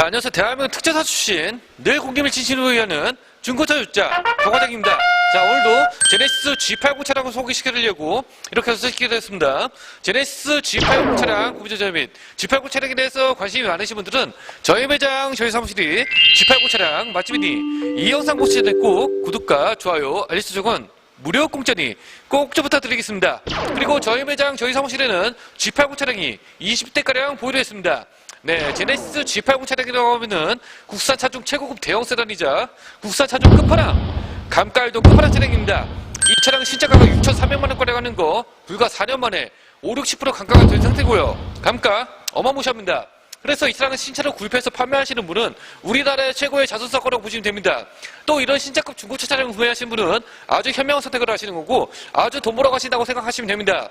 자, 안녕하세요. 대한민국 특전사 출신, 늘 공기밀 진신으로 위하는 중고차 유자 박과장입니다. 자, 오늘도 제네시스 G80 차량을 소개시켜드리려고 이렇게 해서 시키게 됐습니다. 제네시스 G80 차량 구비자 및 G80 차량에 대해서 관심이 많으신 분들은 저희 매장, 저희 사무실이 G80 차량 맛집이니 이 영상 보시실 때꼭 구독과 좋아요, 알림 설정은 무료 공짜니 꼭 좀 부탁드리겠습니다. 그리고 저희 매장, 저희 사무실에는 G80 차량이 20대가량 보유되어 있습니다. 네, 제네시스 G80 차량이라고 하면은 국산 차종 최고급 대형 세단이자 국산 차종 끝판왕, 감가일도 끝판왕 차량입니다. 이 차량 신차 가격 6,300만 원가량 하는 거 불과 4년 만에 5, 60% 감가가 된 상태고요. 감가 어마무시합니다. 그래서 이 차량을 신차로 구입해서 판매하시는 분은 우리나라의 최고의 거라고 보시면 됩니다. 또 이런 신차급 중고차 차량을 구매하시는 분은 아주 현명한 선택을 하시는 거고 아주 돈 벌어 가신다고 생각하시면 됩니다.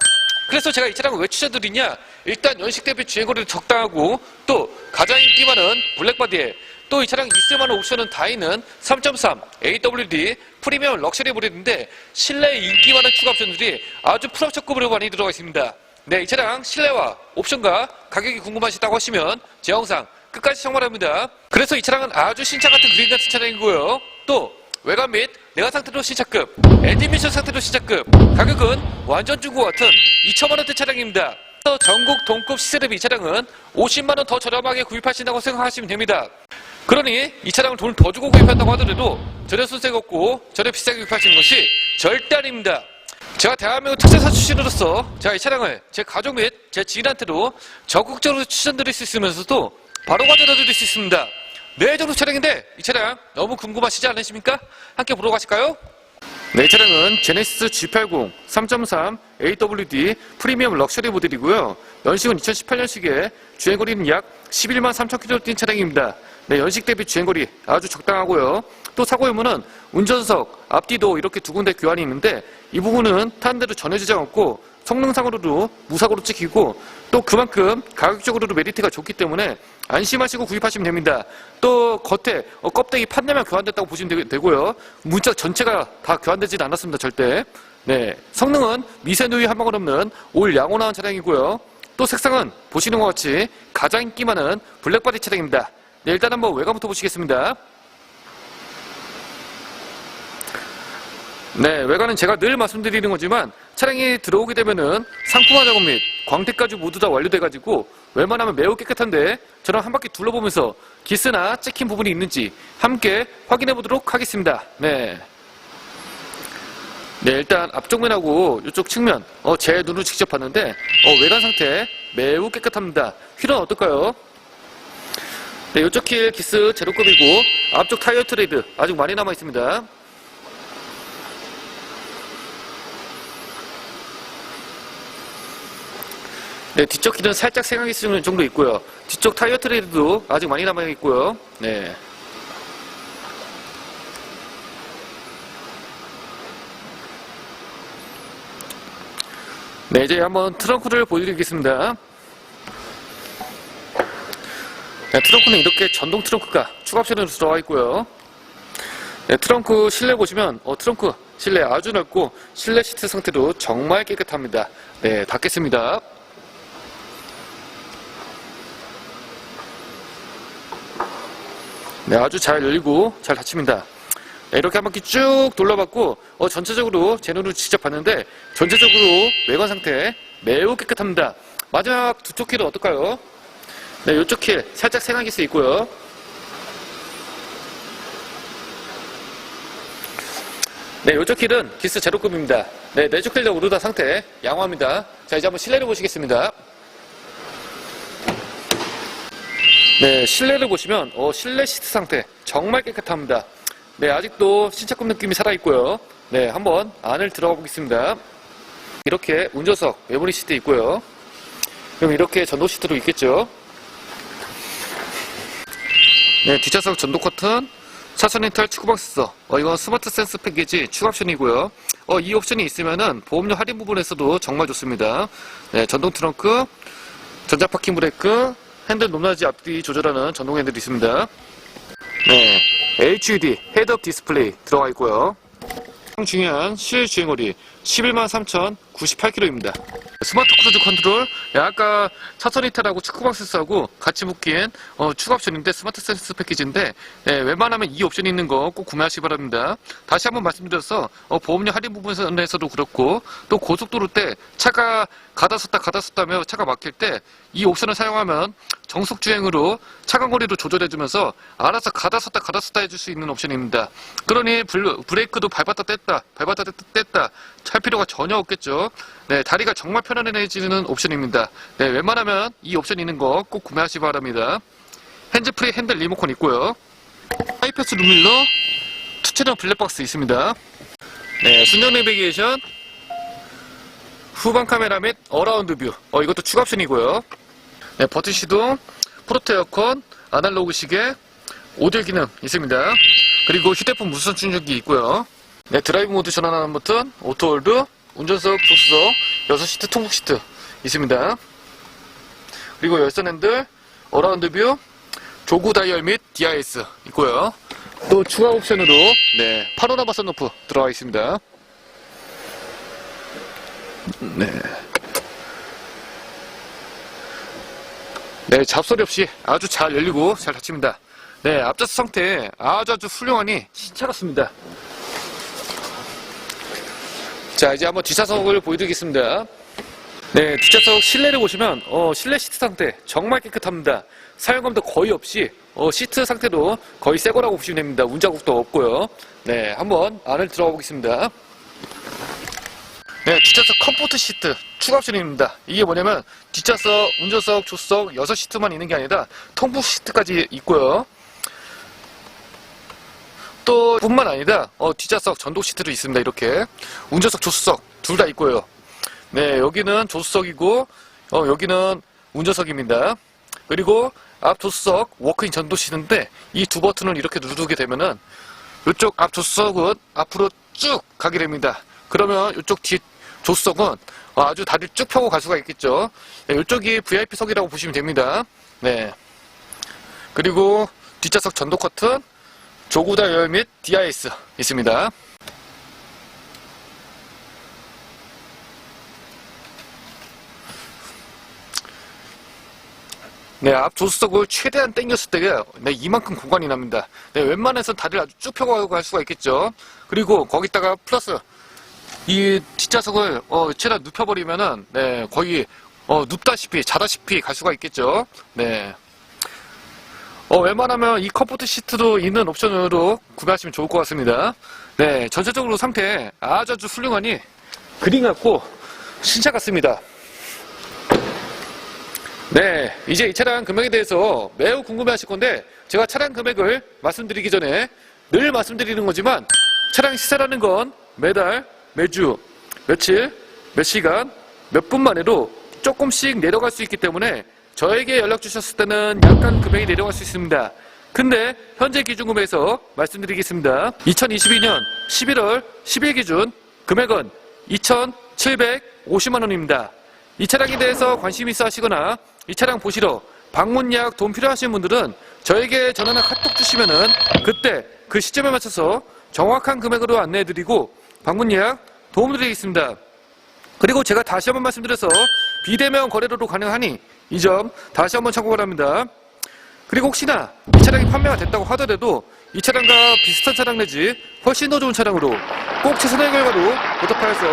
그래서 제가 이 차량을 왜 추천드리냐? 일단 연식 대비 주행거리도 적당하고 또 가장 인기 많은 블랙바디에 또 이 차량 있을 만한 옵션은 다 있는 3.3 AWD 프리미엄 럭셔리 브랜드인데 실내 인기 많은 추가 옵션들이 아주 풀옵션급으로 많이 들어가 있습니다. 네, 이 차량 실내와 옵션과 가격이 궁금하시다고 하시면 제 영상 끝까지 시청 바랍니다. 그래서 이 차량은 아주 신차 같은 그린 같은 차량이고요. 또 외관 및 내관 상태도 신차급, 엔진 미션 상태도 신차급, 가격은 완전 중고 같은 2천만원대 차량입니다. 또 전국 동급 시세 대비 이 차량은 50만원 더 저렴하게 구입하신다고 생각하시면 됩니다. 그러니 이 차량을 돈을 더 주고 구입한다고 하더라도 전혀 손색 없고 전혀 비싸게 구입하시는 것이 절대 아닙니다. 제가 대한민국 특전사 출신으로서 제가 이 차량을 제 가족 및 제 지인한테도 적극적으로 추천드릴 수 있으면서도 바로 가져다 드릴 수 있습니다. 네 정도 차량인데 이 차량 너무 궁금하시지 않으십니까? 함께 보러 가실까요? 네, 이 차량은 제네시스 G80 3.3 AWD 프리미엄 럭셔리 모델이고요. 연식은 2018년식에 주행거리는 약 11만 3천 킬로 뛴 차량입니다. 네, 연식 대비 주행거리 아주 적당하고요. 또 사고 유무는 운전석, 앞뒤도 이렇게 두 군데 교환이 있는데 이 부분은 타는 대로 전혀 지장 없고 성능상으로도 무사고로 찍히고 또 그만큼 가격적으로도 메리트가 좋기 때문에 안심하시고 구입하시면 됩니다. 또 겉에 어, 껍데기 판내만 교환됐다고 보시면 되- 되고요. 문짝 전체가 다 교환되지는 않았습니다. 절대. 네, 성능은 미세 누이 한 방울 없는 올 양호 나온 차량이고요. 또 색상은 보시는 것 같이 가장 인기 많은 블랙바디 차량입니다. 네, 일단 한번 외관부터 보시겠습니다. 네, 외관은 제가 늘 말씀드리는 거지만 차량이 들어오게 되면은 상품화 작업 및 광택까지 모두 다 완료돼가지고 웬만하면 매우 깨끗한데 저랑 한 바퀴 둘러보면서 기스나 찍힌 부분이 있는지 함께 확인해 보도록 하겠습니다. 네. 네, 일단 앞쪽면하고 이쪽 측면, 어, 제 눈으로 직접 봤는데, 어, 외관 상태 매우 깨끗합니다. 휠은 어떨까요? 네, 이쪽 휠 기스 제로급이고, 앞쪽 타이어 트레이드 아직 많이 남아 있습니다. 네, 뒤쪽 길은 살짝 생각이 쓰는 정도 있고요. 뒤쪽 타이어 트레이드도 아직 많이 남아 있고요. 네. 네, 이제 한번 트렁크를 보여드리겠습니다. 네, 트렁크는 이렇게 전동 트렁크가 추가 옵션으로 들어와 있고요. 네, 트렁크 실내 보시면 어, 트렁크 실내 아주 넓고 실내 시트 상태도 정말 깨끗합니다. 네, 닫겠습니다. 네, 아주 잘 열리고 잘 닫힙니다. 네, 이렇게 한 바퀴 쭉 돌려봤고 어, 전체적으로 제 눈으로 직접 봤는데 전체적으로 외관 상태 매우 깨끗합니다. 마지막 두쪽 휠은 어떨까요? 네, 이쪽 휠 살짝 생각이 있고요. 네, 이쪽 휠은 기스 제로급입니다. 네, 내쪽 휠도 오르다 상태 양호합니다. 자, 이제 한번 실내를 보시겠습니다. 네, 실내를 보시면 어, 실내 시트 상태 정말 깨끗합니다. 네, 아직도 신차급 느낌이 살아있고요. 네, 한번 안을 들어가 보겠습니다. 이렇게 운전석 메모리 시트 있고요. 그럼 이렇게 전동 시트도 있겠죠. 네, 뒷좌석 전동 커튼, 차선 렌탈 축구방 센서, 어, 이건 스마트 센스 패키지 추가 옵션이고요. 어, 이 옵션이 있으면은 보험료 할인 부분에서도 정말 좋습니다. 네, 전동 트렁크, 전자 파킹 브레이크, 핸들 높낮이 앞뒤 조절하는 전동 핸들이 있습니다. 네, HUD 헤드업 디스플레이 들어가 있고요. 중요한 실주행거리 11만 3,098km입니다. 스마트 크루즈 컨트롤, 예, 아까 차선 이탈하고 축구방 센스하고 같이 묶인 어, 추가 옵션인데 스마트 센스 패키지인데 예, 웬만하면 이 옵션이 있는 거 꼭 구매하시기 바랍니다. 다시 한번 말씀드려서 어, 보험료 할인 부분에서도 그렇고 또 고속도로 때 차가 가다 섰다 가다 섰다며 차가 막힐 때 이 옵션을 사용하면 정속 주행으로 차간 거리도 조절해주면서 알아서 가다 섰다 가다 섰다 해줄 수 있는 옵션입니다. 그러니 블- 브레이크도 밟았다 뗐다 밟았다 뗐다, 뗐다 찰 필요가 전혀 없겠죠. 네, 다리가 정말 편안해지는 옵션입니다. 네, 웬만하면 이 옵션 있는 거 꼭 구매하시기 바랍니다. 핸즈프리 핸들 리모컨 있고요. 하이패스 룸밀러 투체형 블랙박스 있습니다. 네, 순정 내비게이션 후방 카메라 및 어라운드 뷰. 어, 이것도 추가 옵션이고요. 네, 버튼 시동, 프로토 에어컨, 아날로그 시계, 오딜 기능 있습니다. 그리고 휴대폰 무선 충전기 있고요. 네, 드라이브 모드 전환하는 버튼, 오토 홀드, 운전석, 조수석, 6시트 통풍 시트 있습니다. 그리고 열선 핸들, 어라운드 뷰, 조구 다이얼 및 DIS 있고요. 또 추가 옵션으로 네, 파노라마 선루프 들어가 있습니다. 네. 네, 잡소리 없이 아주 잘 열리고 잘 닫힙니다. 네, 앞좌석 상태 아주 아주 훌륭하니 신차 같습니다. 자, 이제 한번 뒷좌석을 보여드리겠습니다. 네, 뒷좌석 실내를 보시면 어, 실내 시트 상태 정말 깨끗합니다. 사용감도 거의 없이 어, 시트 상태도 거의 새 거라고 보시면 됩니다. 운자국도 없고요. 네, 한번 안을 들어가 보겠습니다. 네, 뒷좌석 컴포트 시트 추가 옵션입니다. 이게 뭐냐면 뒷좌석, 운전석, 조수석 6시트만 있는 게 아니라 통풍 시트까지 있고요. 또 뿐만 아니라 어, 뒷좌석 전동 시트도 있습니다. 이렇게 운전석, 조수석 둘 다 있고요. 네, 여기는 조수석이고 어, 여기는 운전석입니다. 그리고 앞 조수석 워크인 전동 시트인데 이 두 버튼을 이렇게 누르게 되면은 이쪽 앞 조수석은 앞으로 쭉 가게 됩니다. 그러면 이쪽 뒤 조수석은 아주 다리를 쭉 펴고 갈 수가 있겠죠. 네, 이쪽이 VIP석이라고 보시면 됩니다. 네. 그리고 뒷좌석 전동 커튼, 조구다 열및 DIS 있습니다. 네, 앞 조수석을 최대한 당겼을 때가 네, 이만큼 공간이 납니다. 네, 웬만해서 다리를 아주 쭉 펴고 갈 수가 있겠죠. 그리고 거기다가 플러스 이 뒷좌석을 어, 최대한 눕혀버리면은 네, 거의 어, 눕다시피 자다시피 갈 수가 있겠죠. 네. 어, 웬만하면 이 컴포트 시트도 있는 옵션으로 구매하시면 좋을 것 같습니다. 네, 전체적으로 상태 아주 아주 훌륭하니 그린 같고 신차 같습니다. 네, 이제 이 차량 금액에 대해서 매우 궁금해 하실 건데, 제가 차량 금액을 말씀드리기 전에 늘 말씀드리는 거지만, 차량 시세라는 건 매달, 매주, 며칠, 몇 시간, 몇 분만 해도 조금씩 내려갈 수 있기 때문에, 저에게 연락 주셨을 때는 약간 금액이 내려갈 수 있습니다. 근데, 현재 기준금에서 말씀드리겠습니다. 2022년 11월 10일 기준 금액은 2,750만 원입니다. 이 차량에 대해서 관심 있어 하시거나 이 차량 보시러 방문 예약 도움 필요하신 분들은 저에게 전화나 카톡 주시면은 그때 그 시점에 맞춰서 정확한 금액으로 안내해드리고 방문 예약 도움 드리겠습니다. 그리고 제가 다시 한번 말씀드려서 비대면 거래로도 가능하니 이 점 다시 한번 참고 바랍니다. 그리고 혹시나 이 차량이 판매가 됐다고 하더라도 이 차량과 비슷한 차량 내지 훨씬 더 좋은 차량으로 꼭 최선의 결과로 보답하여서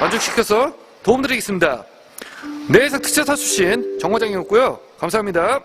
만족시켜서 도움드리겠습니다. 내일상 특차 사주신 정과장이었고요. 감사합니다.